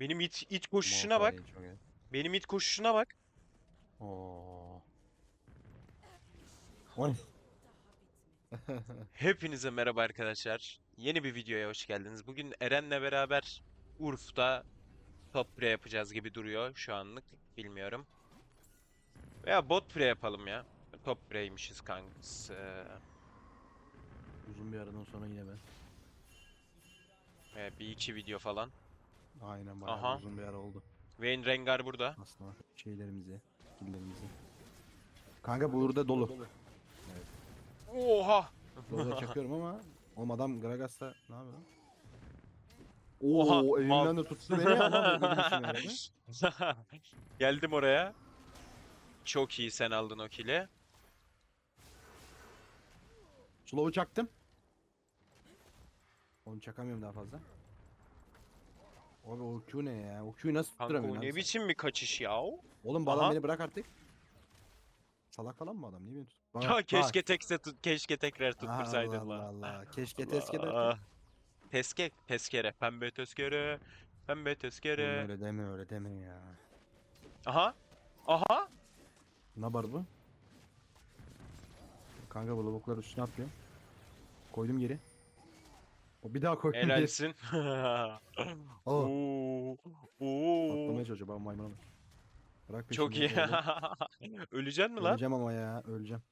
Benim it, it koşuşuna bak. Benim it koşuşuna bak. Oo. Hepinize merhaba arkadaşlar. Yeni bir videoya hoş geldiniz. Bugün Eren'le beraber Urf'ta top pre yapacağız gibi duruyor şu anlık. Bilmiyorum. Veya bot pre yapalım ya. Top pre'ymişiz kanks. Ee, Uzun bir aradan sonra yine ben. e, bir iki video falan. Aynen bayağı Aha. uzun bir ara oldu. Vayne Rengar burada. Aslında şeylerimizi, skilllerimizi. Kanka burada dolu. Oha! Dolu çakıyorum ama oğlum adam Gragas'ta ne yapıyor lan? Oha, Oo, mal. elimden de tuttu beni ama yaradı. Geldim oraya. Çok iyi sen aldın o kill'i. Slow'u çaktım. Onu çakamıyorum daha fazla. Abi o Q ne ya? O Q'yu nasıl Kanka tutturamıyorsun o abi ne sen? biçim bir kaçış ya? Oğlum bu adam Aha. beni bırak artık. Salak falan mı adam? Niye beni tut? Bak, Ya bak. keşke tekse tut, keşke tekrar Aha, tuttursaydın Allah lan. Allah Allah. Keşke teske derken. Aa, Teske, tezkere, pembe tezkere, pembe Oğlum tezkere. öyle deme öyle deme ya. Aha, aha. Ne var bu? Kanka bu lavuklar üstüne atlıyorum. Koydum geri. O bir daha geri. Helalsin. Aa, Oo, oo. atlamaya çalışıyor ben maymuna bak. Bırak Çok peşimi, iyi. öyle. Öleceksin mi lan? Öleceğim ama ya öleceğim.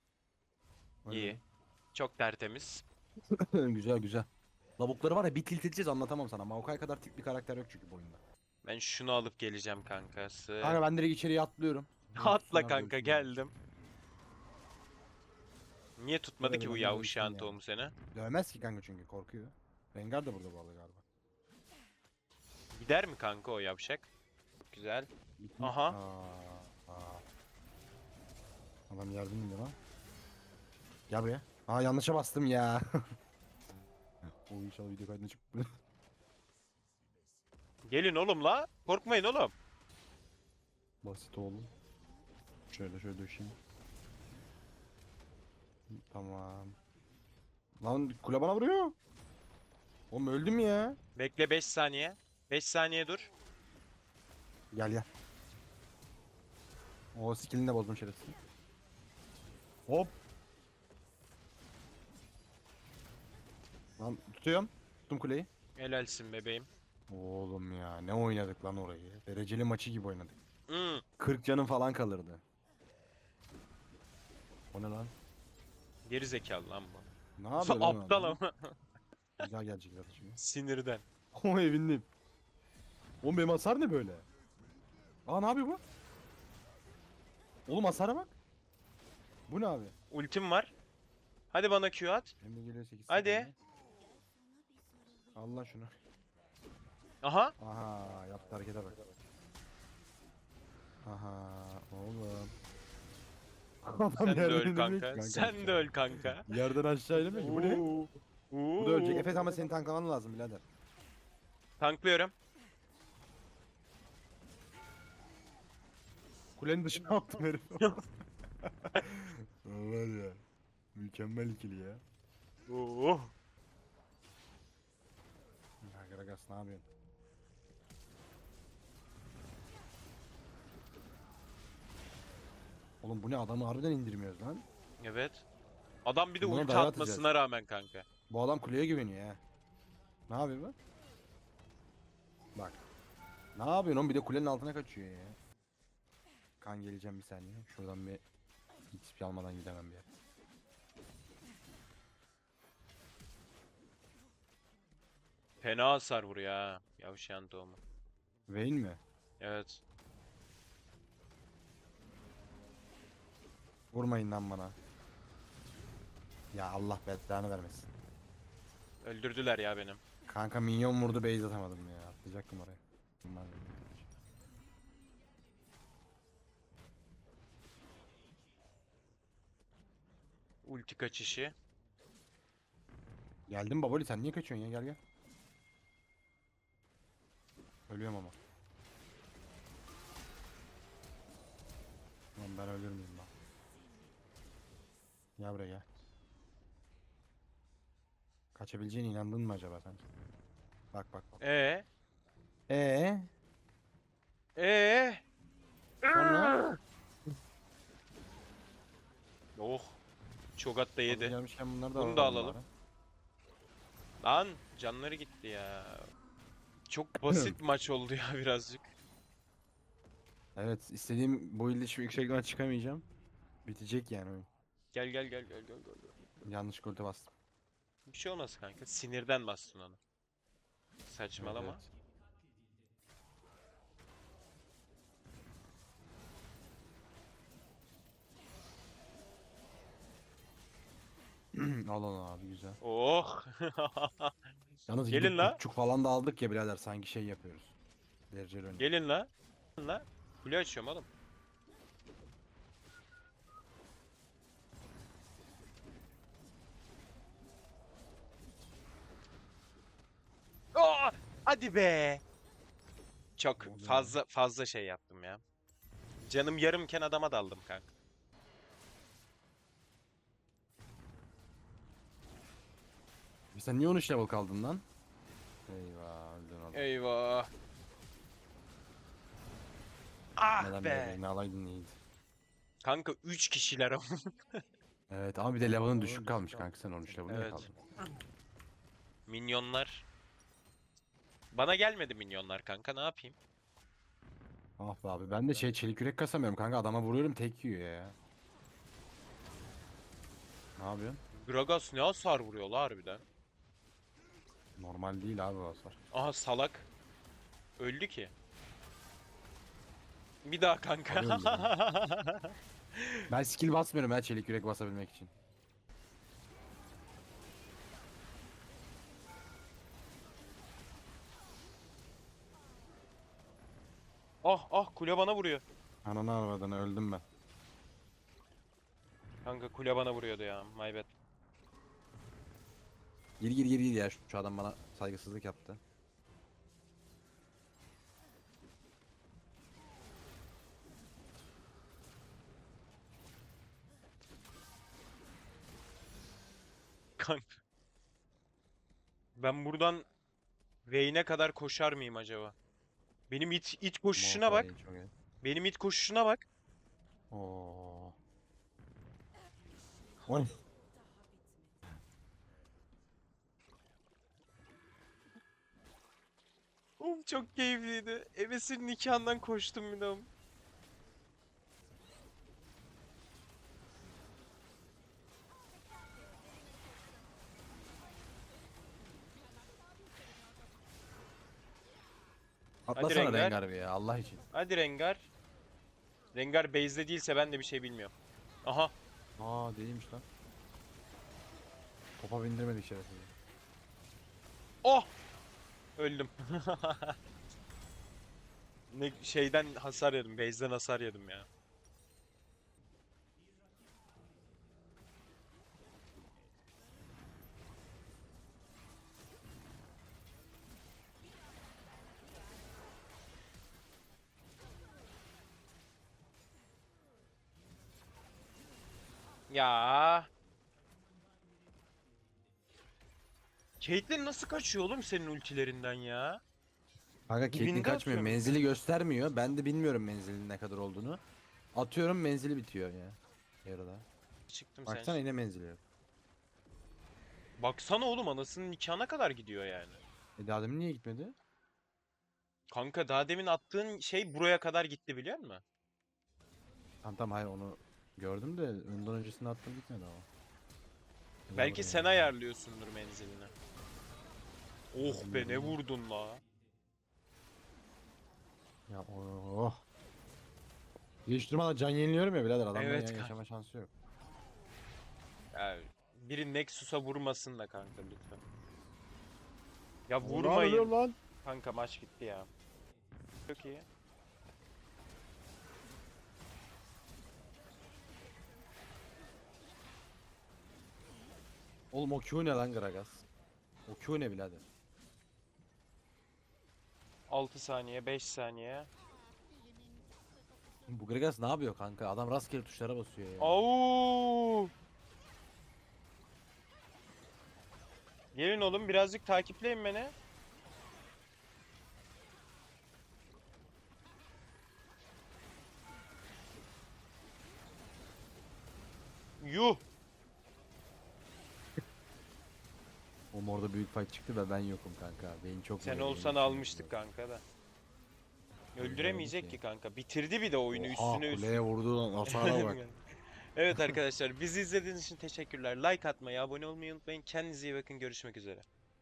İyi. Çok tertemiz. güzel güzel. Lavukları var ya bir tilt edeceğiz anlatamam sana. Maokai kadar tip bir karakter yok çünkü bu oyunda. Ben şunu alıp geleceğim kankası. Kanka ben direkt içeriye atlıyorum. Atla Şunlar kanka geldim. Niye tutmadı Böyle ki bu bir yavşağın dövsün ya. tohumu seni? Dövmez ki kanka çünkü korkuyor. Rengar da burada bu arada galiba. Gider mi kanka o yavşak? Güzel. Aha. Aa, aa. Adam yardım ediyor lan. Gel buraya. Aa yanlışa bastım ya. o inşallah video kaydına çıktı. Gelin oğlum la. Korkmayın oğlum. Basit oğlum. Şöyle şöyle döşeyim. Tamam. Lan kule bana vuruyor. Oğlum öldüm ya. Bekle 5 saniye. 5 saniye dur. Gel gel. O skillini de bozdum şerefsiz. Hop. Lan tutuyorum. Tuttum kuleyi. Helalsin bebeğim. Oğlum ya ne oynadık lan orayı. Dereceli maçı gibi oynadık. Hmm. 40 canım falan kalırdı. O ne lan? Geri zekalı lan bu. Ne yapıyor lan Aptal adam? ama. Güzel gelecek zaten şimdi. Sinirden. O evindim. Oğlum benim hasar ne böyle? Aa ne yapıyor bu? Oğlum hasara bak. Bu ne abi? Ultim var. Hadi bana Q at. Hem de geliyor 8 Hadi. Allah şunu. Aha. Aha yaptı harekete bak. Aha oğlum. Adam Sen de yerden öl inemiyor ki kanka. Sen de öl kanka. Yerden aşağı inemiyor ki bu ne? Oo. Bu da ölecek. Efes ama seni tanklaman lazım birader. Tanklıyorum. Kulenin dışına attım herif. Var ya. Mükemmel ikili ya. Oo. Ya Gragas ne yapıyorsun? Oğlum bu ne adamı harbiden indirmiyoruz lan. Evet. Adam bir de Buna ulti atmasına rağmen kanka. Bu adam kuleye güveniyor ya. Ne yapıyor bu? Bak. Ne yapıyorsun oğlum bir de kulenin altına kaçıyor ya. Kan geleceğim bir saniye. Şuradan bir XP almadan gidemem bir yer. Fena hasar vuruyor ha. Yavşağın tohumu. Vayne mi? Evet. Vurmayın lan bana. Ya Allah belanı vermesin. Öldürdüler ya benim. Kanka minyon vurdu base atamadım ya. Atlayacaktım oraya. Bunlar. Ulti kaçışı. Geldim baboli sen niye kaçıyorsun ya gel gel. Ölüyorum ama. Lan ben ölür müyüm lan? Gel buraya gel. Kaçabileceğine inandın mı acaba sen? Bak bak bak. Ee, Ee? Ee? Sonra Oh. Çogat da yedi. gelmişken bunları da Bunu da alalım bari. Lan canları gitti ya. Çok basit maç oldu ya birazcık. Evet istediğim bu ilde şu yüksekten çıkamayacağım. Bitecek yani oyun. Gel gel gel gel gel gel. Yanlış golde bastım. Bir şey olmaz kanka. Sinirden bastın onu. Saçmalama. Evet, al abi güzel. Oh. Yalnız Gelin gidip la. Küçük falan da aldık ya birader sanki şey yapıyoruz. Dereceli oyun. Gelin la. Gelin la. Kule açıyorum oğlum. Hadi be. Çok fazla fazla şey yaptım ya. Canım yarımken adama daldım kanka. Sen niye 13 level kaldın lan? Eyvah öldün oğlum. Eyvah. Ah Neden be. Ne alaydın iyiydi. Kanka 3 kişiler ama. Evet ama bir de level'ın düşük kalmış kanka sen 13 level niye Evet. kaldın? Minyonlar. Bana gelmedi minyonlar kanka ne yapayım? Ah be abi ben de şey çelik yürek kasamıyorum kanka adama vuruyorum tek yiyor ya. Ne yapıyorsun? Gragas ne hasar vuruyor la harbiden. Normal değil abi o hasar. Aha salak. Öldü ki. Bir daha kanka. Ben skill basmıyorum ya çelik yürek basabilmek için. Ah ah kule bana vuruyor. Ananı arabadan öldüm ben. Kanka kule bana vuruyordu ya. My bad. Gir gir gir gir ya şu, şu adam bana saygısızlık yaptı. Kanka. Ben buradan Vayne'e kadar koşar mıyım acaba? Benim it, it koşuşuna bak. Benim it koşuşuna bak. Oo. O? Oğlum çok keyifliydi. Evesinin nikahından koştum bir de. Atlasana Rengar. Rengar bir ya Allah için. Hadi Rengar. Rengar base'de değilse ben de bir şey bilmiyorum. Aha. Aa değilmiş lan. Topa bindirmedik şerefsiz. Oh! Öldüm. ne şeyden hasar yedim. Base'den hasar yedim ya. Ya. Caitlyn nasıl kaçıyor oğlum senin ultilerinden ya? Kanka Caitlyn kaçmıyor. atıyorum. Menzili göstermiyor. Ben de bilmiyorum menzilin ne kadar olduğunu. Atıyorum menzili bitiyor ya. Yarıda. Çıktım sen. Baksana yine menzili yok. Baksana oğlum anasının nikahına kadar gidiyor yani. E daha demin niye gitmedi? Kanka daha demin attığın şey buraya kadar gitti biliyor musun? Tamam tamam hayır onu gördüm de ondan öncesinde attım gitmedi ama. Belki sen ya. ayarlıyorsundur menzilini. Oh be ne vurdun la. Ya oh. Hiç durmadan can yeniliyorum ya birader adamların Evet kanka. yaşama şansı yok. Ya biri Nexus'a vurmasın da kanka lütfen. Ya Ne vurmayın. oluyor lan? Kanka maç gitti ya. Çok iyi. Oğlum o Q ne lan Gragas? O Q ne birader? 6 saniye, 5 saniye. Bu Gragas ne yapıyor kanka? Adam rastgele tuşlara basıyor ya. Au! Gelin oğlum birazcık takipleyin beni. Yuh! Oğlum orada büyük fight çıktı da ben yokum kanka. Beni çok Sen olsan almıştık kanka da. Öldüremeyecek ki. ki kanka. Bitirdi bir de oyunu Oha, üstüne üstüne. kuleye vurdu lan hasara bak. evet arkadaşlar bizi izlediğiniz için teşekkürler. Like atmayı, abone olmayı unutmayın. Kendinize iyi bakın. Görüşmek üzere.